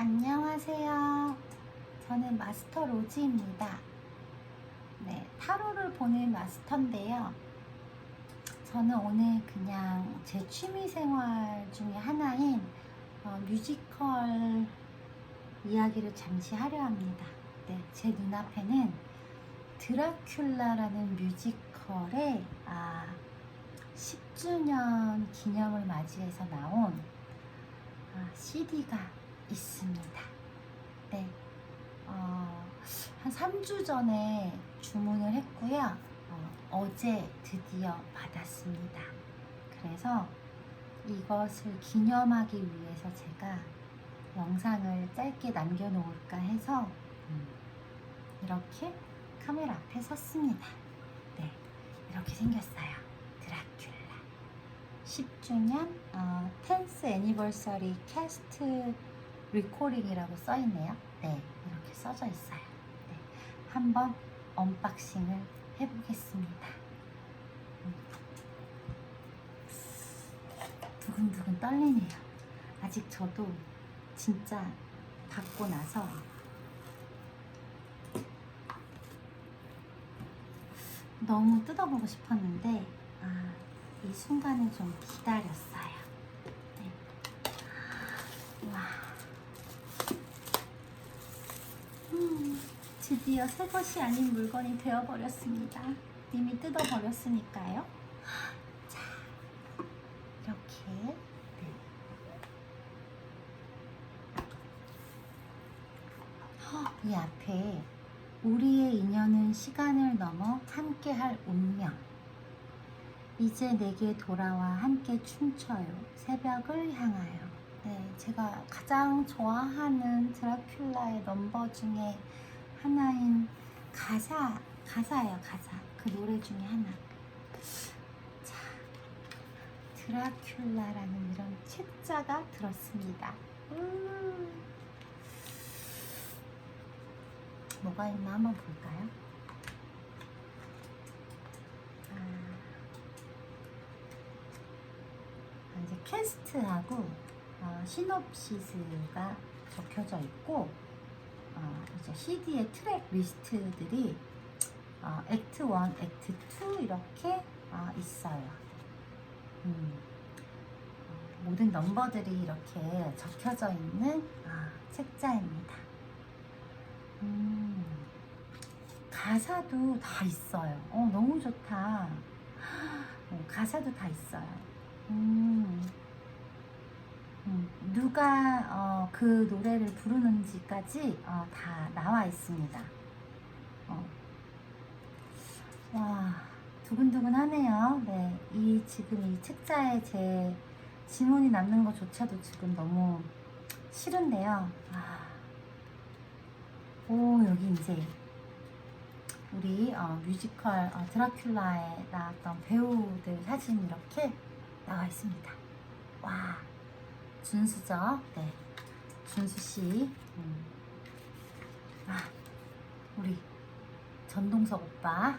안녕하세요. 저는 마스터 로지입니다. 네, 타로를 보는 마스터인데요. 저는 오늘 그냥 제 취미 생활 중에 하나인 어, 뮤지컬 이야기를 잠시 하려 합니다. 네, 제 눈앞에는 드라큘라라는 뮤지컬의 아, 10주년 기념을 맞이해서 나온 아, CD가 있습니다. 네. 어, 한 3주 전에 주문을 했고요. 어, 제 드디어 받았습니다. 그래서 이것을 기념하기 위해서 제가 영상을 짧게 남겨놓을까 해서 음, 이렇게 카메라 앞에 섰습니다. 네. 이렇게 생겼어요. 드라큘라. 10주년 어, 10th 애니버서리 캐스트 리코링이라고 써 있네요. 네, 이렇게 써져 있어요. 네, 한번 언박싱을 해보겠습니다. 음. 두근두근 떨리네요. 아직 저도 진짜 받고 나서 너무 뜯어보고 싶었는데 아, 이 순간을 좀 기다렸어요. 네. 와. 음, 드디어 새 것이 아닌 물건이 되어버렸습니다. 이미 뜯어버렸으니까요. 자, 이렇게. 네. 헉, 이 앞에 우리의 인연은 시간을 넘어 함께할 운명. 이제 내게 돌아와 함께 춤춰요. 새벽을 향하여. 네, 제가 가장 좋아하는 드라큘라의 넘버 중에 하나인 가사, 가사예요, 가사. 그 노래 중에 하나. 자, 드라큘라라는 이런 책자가 들었습니다. 음. 뭐가 있나 한번 볼까요? 아, 이제 캐스트하고 어, 시놉시스가 적혀져 있고 어, 이제 CD의 트랙 리스트들이 어, 액트 1, 액트 2 이렇게 어, 있어요. 음, 어, 모든 넘버들이 이렇게 적혀져 있는 아, 책자입니다. 음, 가사도 다 있어요. 어, 너무 좋다. 어, 가사도 다 있어요. 음, 음, 누가 어, 그 노래를 부르는지까지 어, 다 나와 있습니다. 어. 와, 두근두근하네요. 네, 이 지금 이 책자에 제 지문이 남는 것조차도 지금 너무 싫은데요. 아, 오, 여기 이제 우리 어, 뮤지컬 어, 드라큘라에 나왔던 배우들 사진 이렇게 나와 있습니다. 와, 준수죠? 네, 준수 씨. 음. 아, 우리 전동석 오빠.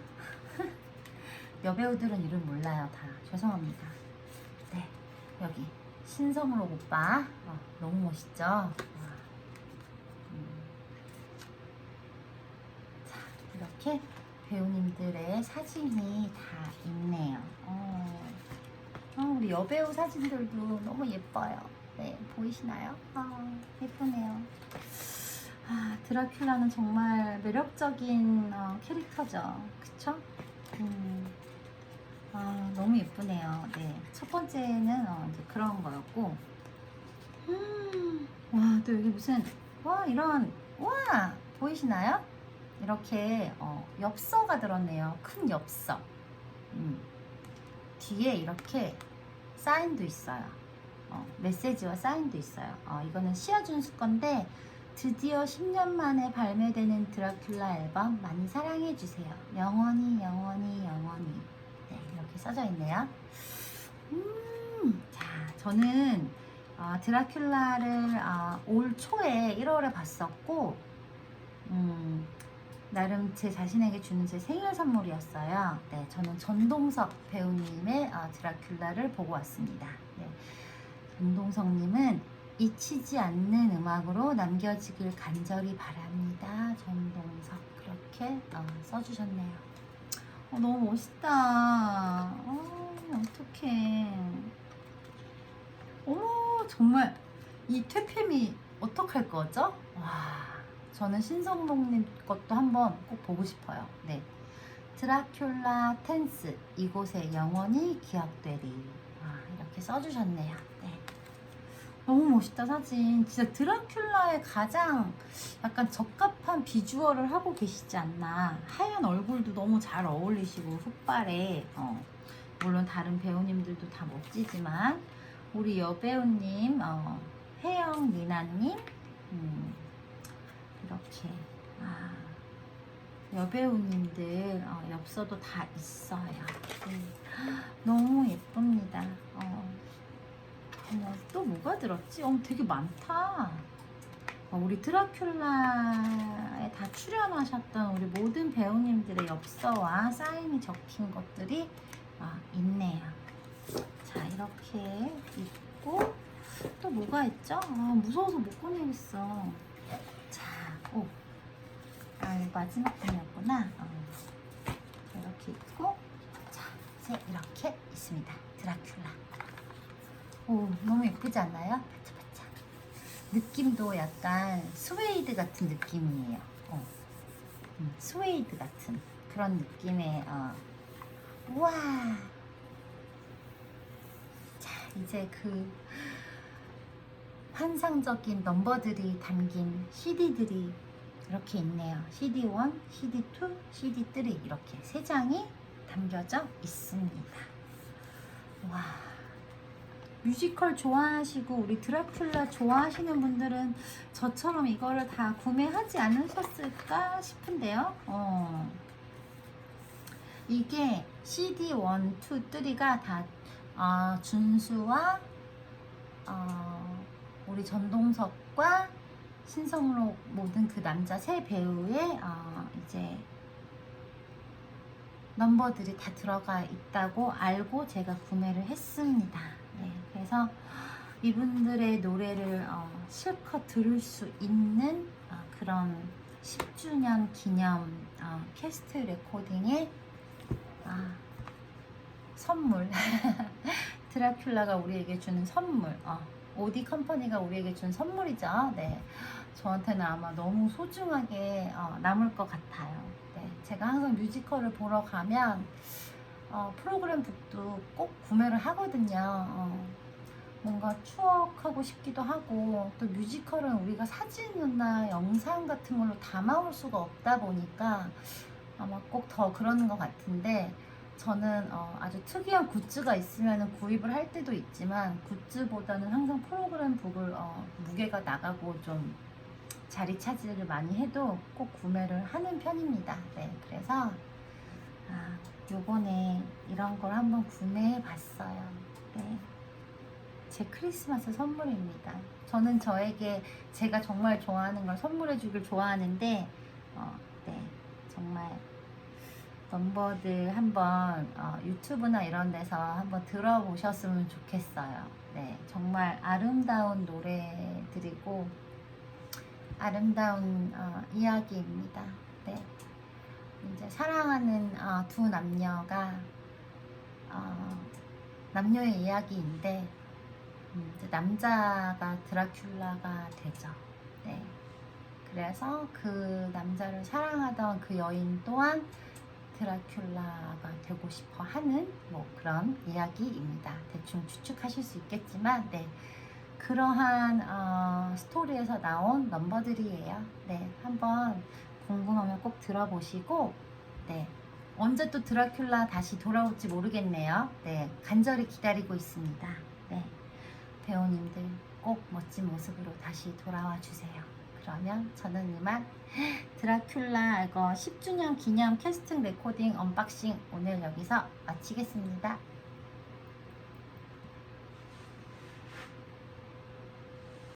여배우들은 이름 몰라요, 다. 죄송합니다. 네, 여기 신성록 오빠. 어, 너무 멋있죠? 와. 음. 자, 이렇게 배우님들의 사진이 다 있네요. 어. 어, 우리 여배우 사진들도 너무 예뻐요. 네, 보이시나요? 아, 예쁘네요. 아, 드라큘라는 정말 매력적인 어, 캐릭터죠. 그쵸? 음, 아, 너무 예쁘네요. 네. 첫 번째는 어, 이제 그런 거였고. 음, 와, 또 여기 무슨, 와, 이런, 와, 보이시나요? 이렇게 어, 엽서가 들었네요. 큰 엽서. 음, 뒤에 이렇게 사인도 있어요. 어, 메시지와 사인도 있어요. 어, 이거는 시아준수 건데 드디어 10년 만에 발매되는 드라큘라 앨범 많이 사랑해 주세요. 영원히 영원히 영원히 네, 이렇게 써져 있네요. 음, 자, 저는 어, 드라큘라를 어, 올 초에 1월에 봤었고 음, 나름 제 자신에게 주는 제 생일 선물이었어요. 네, 저는 전동석 배우님의 어, 드라큘라를 보고 왔습니다. 네, 전동석님은 잊히지 않는 음악으로 남겨지길 간절히 바랍니다. 전동석 그렇게 어, 써주셨네요. 어, 너무 멋있다. 어, 어떡해. 어머 정말 이 퇴폐미 어떡할 거죠? 와 저는 신성록님 것도 한번 꼭 보고 싶어요. 네. 드라큘라 텐스 이곳에 영원히 기억되리 아, 이렇게 써주셨네요. 네. 너무 멋있다 사진. 진짜 드라큘라의 가장 약간 적합한 비주얼을 하고 계시지 않나. 하얀 얼굴도 너무 잘 어울리시고 흑발에 어, 물론 다른 배우님들도 다 멋지지만 우리 여배우님 어, 혜영 미나님 음, 이렇게 아, 여배우님들 어, 엽서도 다 있어요. 네. 너무 예쁩니다. 어. 어머, 또 뭐가 들었지? 어, 되게 많다. 어, 우리 드라큘라에 다 출연하셨던 우리 모든 배우님들의 엽서와 사인이 적힌 것들이 어, 있네요. 자, 이렇게 있고 또 뭐가 있죠? 아, 무서워서 못 꺼내겠어. 자, 오. 아, 마지막 편이었구나. 어. 이렇게 있고, 자, 이제 이렇게 있습니다. 드라큘라. 오, 너무 예쁘지 않나요? 반짝반짝. 느낌도 약간 스웨이드 같은 느낌이에요. 어. 음, 스웨이드 같은 그런 느낌의, 어. 우와. 자, 이제 그 환상적인 넘버들이 담긴 CD들이 이렇게 있네요. CD1, CD2, CD3 이렇게 세 장이 담겨져 있습니다. 와. 뮤지컬 좋아하시고 우리 드라큘라 좋아하시는 분들은 저처럼 이거를 다 구매하지 않으셨을까 싶은데요. 어. 이게 CD 1, 2, 3가 다 어, 준수와 어, 우리 전동석과 신성록 모든 그 남자 세 배우의 어, 이제 넘버들이 다 들어가 있다고 알고 제가 구매를 했습니다. 네, 그래서 이분들의 노래를 어, 실컷 들을 수 있는 어, 그런 10주년 기념 어, 캐스트 레코딩의 아, 선물 드라큘라가 우리에게 주는 선물 어, 오디 컴퍼니가 우리에게 준 선물이죠. 네, 저한테는 아마 너무 소중하게 어, 남을 것 같아요. 네, 제가 항상 뮤지컬을 보러 가면 어, 프로그램 북도 꼭 구매를 하거든요. 어, 뭔가 추억하고 싶기도 하고 또 뮤지컬은 우리가 사진이나 영상 같은 걸로 담아올 수가 없다 보니까 아마 꼭 더 그러는 것 같은데 저는 어, 아주 특이한 굿즈가 있으면 구입을 할 때도 있지만 굿즈보다는 항상 프로그램 북을 어, 무게가 나가고 좀 자리 차지를 많이 해도 꼭 구매를 하는 편입니다. 네, 그래서 아, 요번에 이런 걸 한번 구매해 봤어요. 네. 제 크리스마스 선물입니다. 저는 저에게 제가 정말 좋아하는 걸 선물해 주길 좋아하는데, 어, 네. 정말 넘버들 한번 어, 유튜브나 이런 데서 한번 들어보셨으면 좋겠어요. 네. 정말 아름다운 노래들이고, 아름다운 어, 이야기입니다. 네. 이제 사랑하는 어, 두 남녀가 어, 남녀의 이야기인데 음, 남자가 드라큘라가 되죠. 네. 그래서 그 남자를 사랑하던 그 여인 또한 드라큘라가 되고 싶어 하는 뭐 그런 이야기입니다. 대충 추측하실 수 있겠지만, 네. 그러한 어, 스토리에서 나온 넘버들이에요. 네. 한번 궁금하면 꼭 들어보시고, 네. 언제 또 드라큘라 다시 돌아올지 모르겠네요. 네. 간절히 기다리고 있습니다. 네. 배우님들 꼭 멋진 모습으로 다시 돌아와 주세요. 그러면 저는 이만 드라큘라 이거 10주년 기념 캐스팅 레코딩 언박싱 오늘 여기서 마치겠습니다.